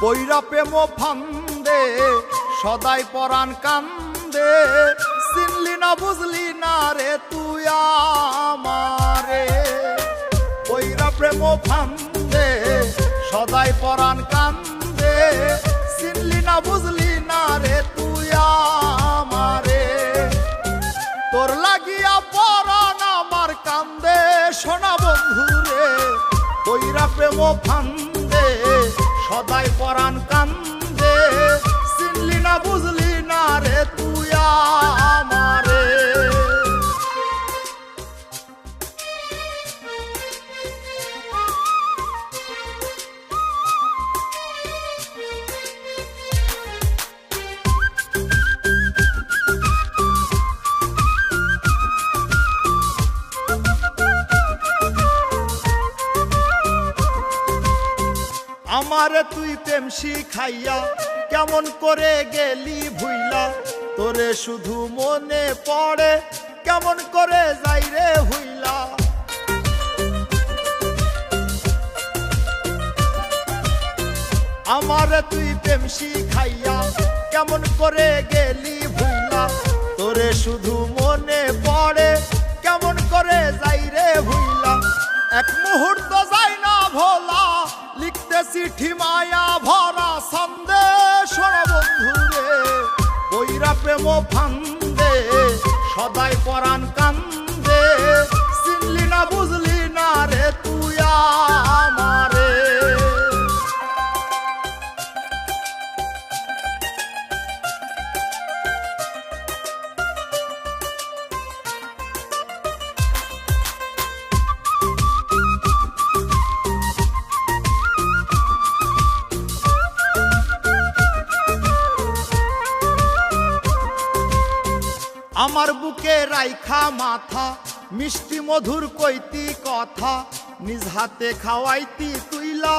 পৈরা প্রেম ফান্দে, সদাই পরাণ কান্দে। চিনলি না, বুঝলি না রে তুই আমারে। পৈরা প্রেম ফান্দে, সদাই পরাণ কান্দে। চিনলি না, বুঝলি না রে তুই আমারে। তোর লাগিয়া পরাণ আমার কান্দে, সোনা বন্ধুরে। কইরা প্রেম ফান্দে সদাই পরাণ কান্দে। আমারে তুই প্রেম শিখাইয়া কেমন করে গেলি ভুইলা? তোরে শুধু মনে পড়ে কেমন করে যাই রে হইলা আমার তুই প্রেম শিখাইয়া কেমন করে গেলি চিঠি মায়া ভরা সন্দেশ বন্ধুরে বৈরা প্রেম ফান্দে সদাই পরাণ কান্দে আমার বুকে রাইখা মাথা, মিষ্টি মধুর কইতি কথা, নিজ হাতে খাওয়াইতি তুইলা,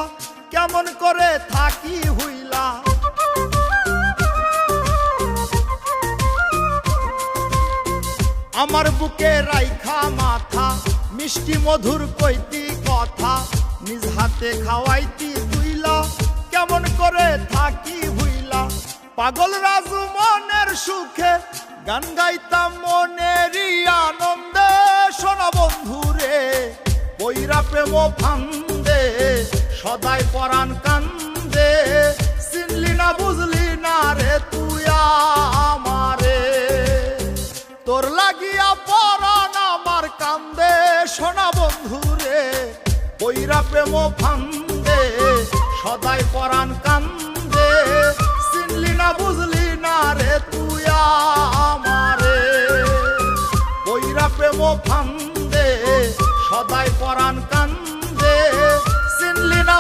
কেমন করে থাকি হইলা। আমার বুকে রাইখা মাথা, মিষ্টি মধুর কইতি কথা, নিজ হাতে খাওয়াইতি তুইলা, কেমন করে থাকি হইলা। পাগল রাজু মনের সুখে গান গাইতাম মনেরই আনন্দে, সোনা বন্ধুরে বইরা প্রেম ফান্দে সদাই পরাণ কান্দে। চিনলি না, বুঝলি না রে তুই আমারে। তোর লাগিয়া পরাণ আমার কান্দে, সোনা বন্ধুরে বইরা প্রেম ফান্দে সদাই পরাণ কান্দে। প্রেম ফান্দে সদাই পরাণ কান্দে। চিনলি না